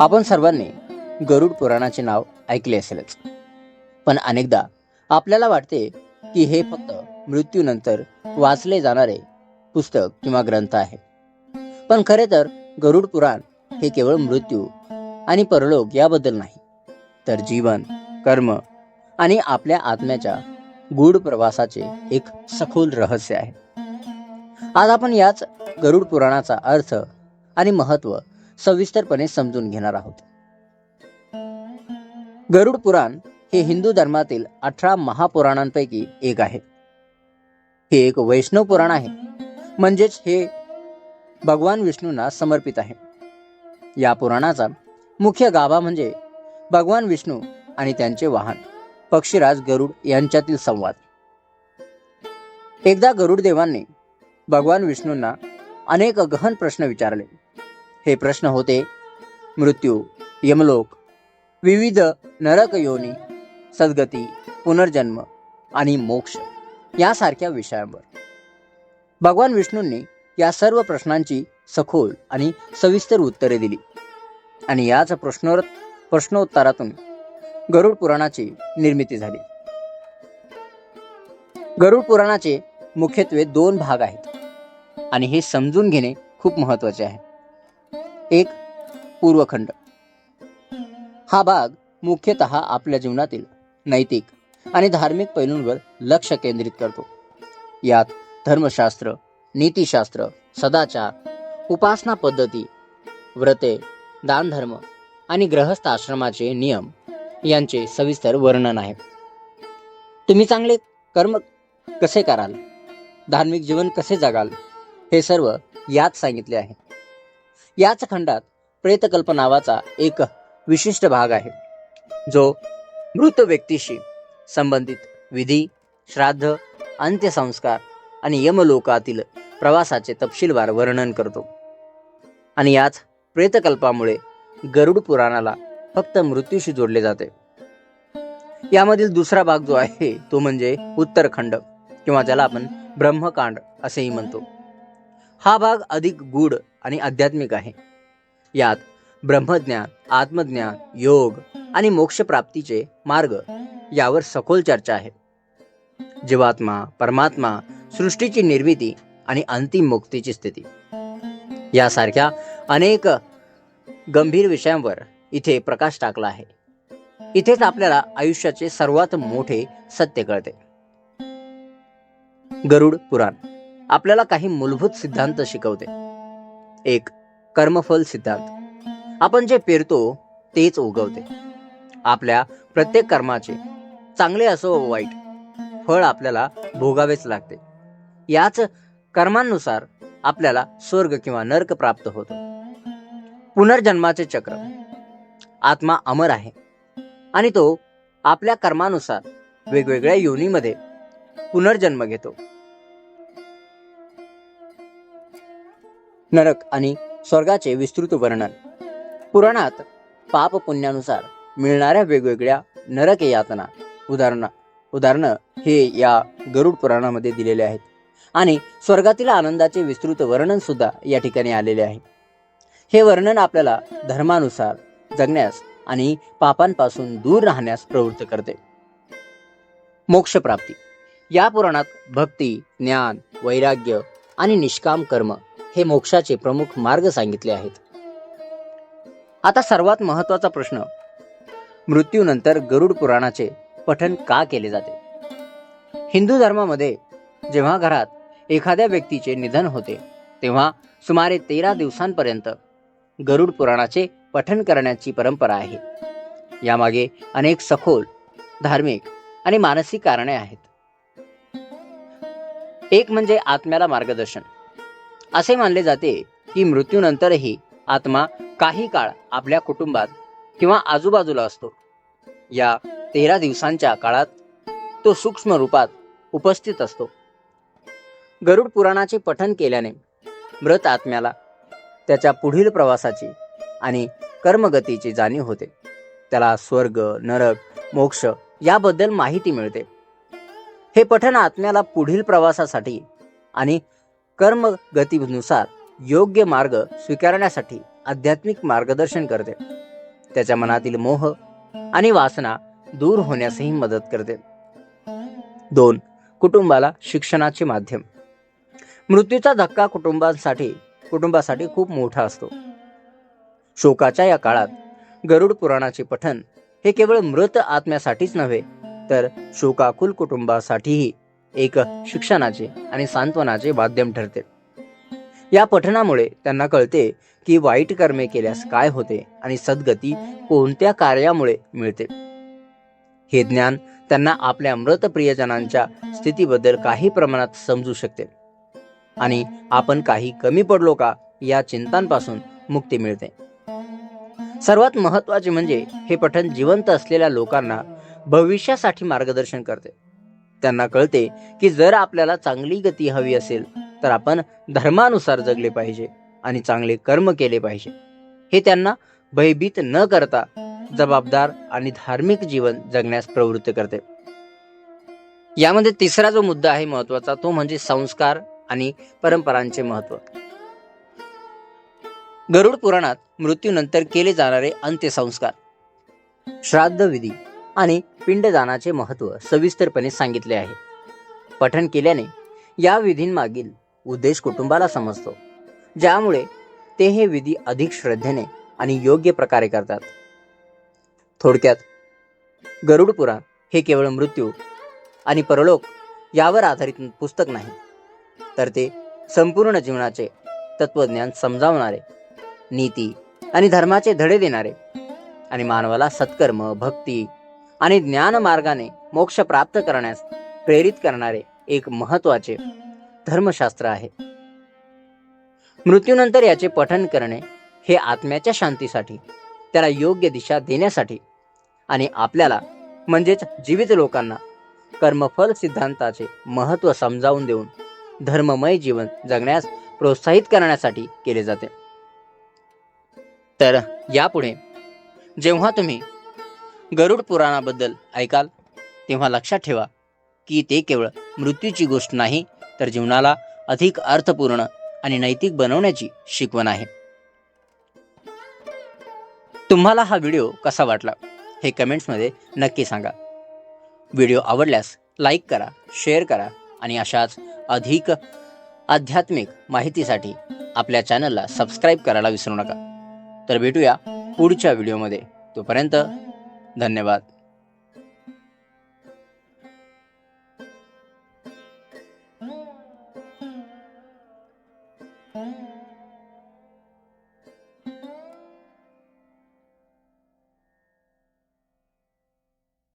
आपण सर्वांनी गरुड पुराणाचे नाव ऐकले असेलच. पण अनेकदा आपल्याला वाटते की हे फक्त मृत्यूनंतर वाचले जाणारे पुस्तक किंवा ग्रंथ आहे पण खरे तर गरुड पुराण हे केवळ मृत्यू आणि परलोक याबद्दल नाही तर जीवन कर्म आणि आपल्या आत्म्याच्या गूढ प्रवासाचे एक सखोल रहस्य आहे. आज आपण याच गरुड पुराणाचा अर्थ आणि महत्त्व सविस्तरपणे समजून घेणार आहोत. गरुड पुराण हे हिंदू धर्मातील अठरा महापुराणांपैकी एक आहे. हे एक वैष्णव पुराण आहे. म्हणजेच हे भगवान विष्णूंना समर्पित आहे. या पुराणाचा मुख्य गाभा म्हणजे भगवान विष्णू आणि त्यांचे वाहन पक्षीराज गरुड यांच्यातील संवाद. एकदा गरुड देवांनी भगवान विष्णूंना अनेक गहन प्रश्न विचारले. हे प्रश्न होते. मृत्यू यमलोक विविध नरक योनी सद्गती पुनर्जन्म आणि मोक्ष यासारख्या विषयांवर. भगवान विष्णूंनी या सर्व प्रश्नांची सखोल आणि सविस्तर उत्तरे दिली. आणि याच प्रश्नोर प्रश्नोत्तरातून गरुड पुराणाची निर्मिती झाली. गरुड पुराणाचे मुख्यत्वे दोन भाग आहेत. आणि हे समजून घेणे खूप महत्त्वाचे आहे. एक पूर्वखंड. हा भाग मुख्यतः आपल्या जीवनातील नैतिक आणि धार्मिक पैलूंवर लक्ष केंद्रित करतो. यात धर्मशास्त्र नीतिशास्त्र सदाचार उपासना पद्धती व्रते दानधर्म आणि ग्रहस्थ आश्रमाचे नियम यांचे सविस्तर वर्णन आहे. तुम्ही चांगले कर्म कसे कराल? धार्मिक जीवन कसे जगाल? हे सर्व यात सांगितले आहे. याच खंडात प्रेतकल्प नावाचा एक विशिष्ट भाग आहे. जो मृत व्यक्तीशी संबंधित विधी श्राद्ध अंत्यसंस्कार आणि यमलोकातील प्रवासाचे तपशीलवार वर्णन करतो. आणि याच प्रेतकल्पामुळे गरुड पुराणाला फक्त मृत्यूशी जोडले जाते. यामधील दुसरा भाग जो आहे तो म्हणजे उत्तरखंड किंवा ज्याला आपण ब्रह्मकांड असेही म्हणतो. हा भाग अधिक गूढ आणि आध्यात्मिक आहे. यात ब्रह्मज्ञान आत्मज्ञान योग आणि मोक्षप्राप्तीचे मार्ग यावर सखोल चर्चा आहे. जीवात्मा परमात्मा सृष्टीची निर्मिती आणि अंतिम मुक्तीची स्थिती. यासारख्या अनेक गंभीर विषयांवर इथे प्रकाश टाकला आहे. इथेच आपल्याला आयुष्याचे सर्वात मोठे सत्य कळते. गरुड पुराण. आपल्याला काही मूलभूत सिद्धांत शिकवते. एक कर्मफल सिद्धांत. आपण जे पेरतो तेच उगवते. आपल्या प्रत्येक कर्माचे चांगले असो वाईट फळ आपल्याला भोगावेच लागते. याच कर्मांनुसार आपल्याला स्वर्ग किंवा नर्क प्राप्त होतो. पुनर्जन्माचे चक्र. आत्मा अमर आहे. आणि तो आपल्या कर्मानुसार वेगवेगळ्या योनीमध्ये पुनर्जन्म घेतो. नरक आणि स्वर्गाचे विस्तृत वर्णन. पुराणात पाप पुण्यानुसार मिळणाऱ्या वेगवेगळ्या नरक यातना. उदाहरणा उदाहरणं हे या गरुड पुराणामध्ये दिलेले आहेत. आणि स्वर्गातील आनंदाचे विस्तृत वर्णन सुद्धा या ठिकाणी आलेले आहे. हे वर्णन आपल्याला धर्मानुसार जगण्यास आणि पापांपासून दूर राहण्यास प्रवृत्त करते. मोक्षप्राप्ती. या पुराणात भक्ती ज्ञान वैराग्य आणि निष्काम कर्म हे मोक्षाचे प्रमुख मार्ग सांगितले आहेत. आता सर्वात महत्त्वाचा प्रश्न मृत्यूनंतर गरुड पुराणाचे पठन का केले जाते? हिंदू धर्मामध्ये जेव्हा घरात एखाद्या व्यक्तीचे निधन होते तेव्हा सुमारे तेरा दिवसांपर्यंत गरुड पुराणाचे पठन करण्याची परंपरा आहे. यामागे अनेक सखोल धार्मिक आणि मानसिक कारणे आहेत. एक म्हणजे आत्म्याला मार्गदर्शन. असे मानले जाते की मृत्यूनंतरही आत्मा काही काळ आपल्या कुटुंबात किंवा आजूबाजूला असतो. या तेरा दिवसांच्या काळात तो सूक्ष्म रूपात उपस्थित असतो. गरुड पुराणाचे पठन केल्याने मृत आत्म्याला त्याच्या पुढील प्रवासाची आणि कर्मगतीची जाणीव होते. त्याला स्वर्ग नरक मोक्ष याबद्दल माहिती मिळते. हे पठण आत्म्याला पुढील प्रवासासाठी आणि कर्मगतीनुसार योग्य मार्ग स्वीकारण्यासाठी आध्यात्मिक मार्गदर्शन करते. त्याच्या मनातील मोह आणि वासना दूर होण्यासही मदत करते. दोन कुटुंबाला शिक्षणाचे माध्यम. मृत्यूचा धक्का कुटुंबांसाठी कुटुंबासाठी खूप मोठा असतो. शोकाच्या या काळात गरुड पुराणाचे पठन हे केवळ मृत आत्म्यासाठीच नव्हे तर शोकाकुल कुटुंबासाठीही एक शिक्षणाचे आणि सांत्वनाचे माध्यम ठरते. या पठनामुळे त्यांना कळते की वाईट कर्मे केल्यास काय होते आणि सद्गती कोणत्या कार्यामुळे मिळते. हे ज्ञान त्यांना आपल्या मृत प्रियजनांच्या स्थितीबद्दल काही प्रमाणात समजू शकते. आणि आपण काही कमी पडलो का या चिंतांपासून मुक्ती मिळते. सर्वात महत्त्वाचे म्हणजे हे पठण जिवंत असलेल्या लोकांना भविष्यासाठी मार्गदर्शन करते. त्यांना कळते की जर आपल्याला चांगली गती हवी असेल तर आपण धर्मानुसार जगले पाहिजे आणि चांगले कर्म केले पाहिजे. हे त्यांना भयभीत न करता जबाबदार आणि धार्मिक जीवन जगण्यास प्रवृत्त करते. यामध्ये तिसरा जो मुद्दा आहे महत्त्वाचा तो म्हणजे संस्कार आणि परंपरांचे महत्त्व गरुड पुराणात मृत्यूनंतर केले जाणारे अंत्यसंस्कार श्राद्ध विधी आणि पिंडदानाचे महत्त्व सविस्तरपणे सांगितले आहे. पठन केल्याने या विधींमागील उद्देश कुटुंबाला समजतो. ज्यामुळे ते हे विधी अधिक श्रद्धेने आणि योग्य प्रकारे करतात. थोडक्यात गरुड पुराण हे केवळ मृत्यू आणि परलोक यावर आधारित पुस्तक नाही तर ते संपूर्ण जीवनाचे तत्वज्ञान समजावणारे नीती आणि धर्माचे धडे देणारे आणि मानवाला सत्कर्म भक्ती आणि ज्ञान मार्गाने मोक्ष प्राप्त करण्यास प्रेरित करणारे एक महत्त्वाचे धर्मशास्त्र आहे. मृत्यूनंतर याचे पठन करणे हे आत्म्याच्या शांतीसाठी त्याला योग्य दिशा देण्यासाठी आणि आपल्याला म्हणजेच जीवित लोकांना कर्मफल सिद्धांताचे महत्त्व समजावून देऊन धर्ममय जीवन जगण्यास प्रोत्साहित करण्यासाठी केले जाते. तर यापुढे जेव्हा तुम्ही गरुड पुराणाबद्दल ऐकाल तेव्हा लक्षात ठेवा की ते केवळ मृत्यूची गोष्ट नाही तर जीवनाला अधिक अर्थपूर्ण आणि नैतिक बनवण्याची शिकवण आहे. तुम्हाला हा व्हिडिओ कसा वाटला हे कमेंट्समध्ये नक्की सांगा. व्हिडिओ आवडल्यास लाईक करा शेअर करा आणि अशाच अधिक आध्यात्मिक माहितीसाठी आपल्या चॅनलला सबस्क्राईब करायला विसरू नका. तर भेटूया पुढच्या व्हिडिओमध्ये. तोपर्यंत धन्यवाद.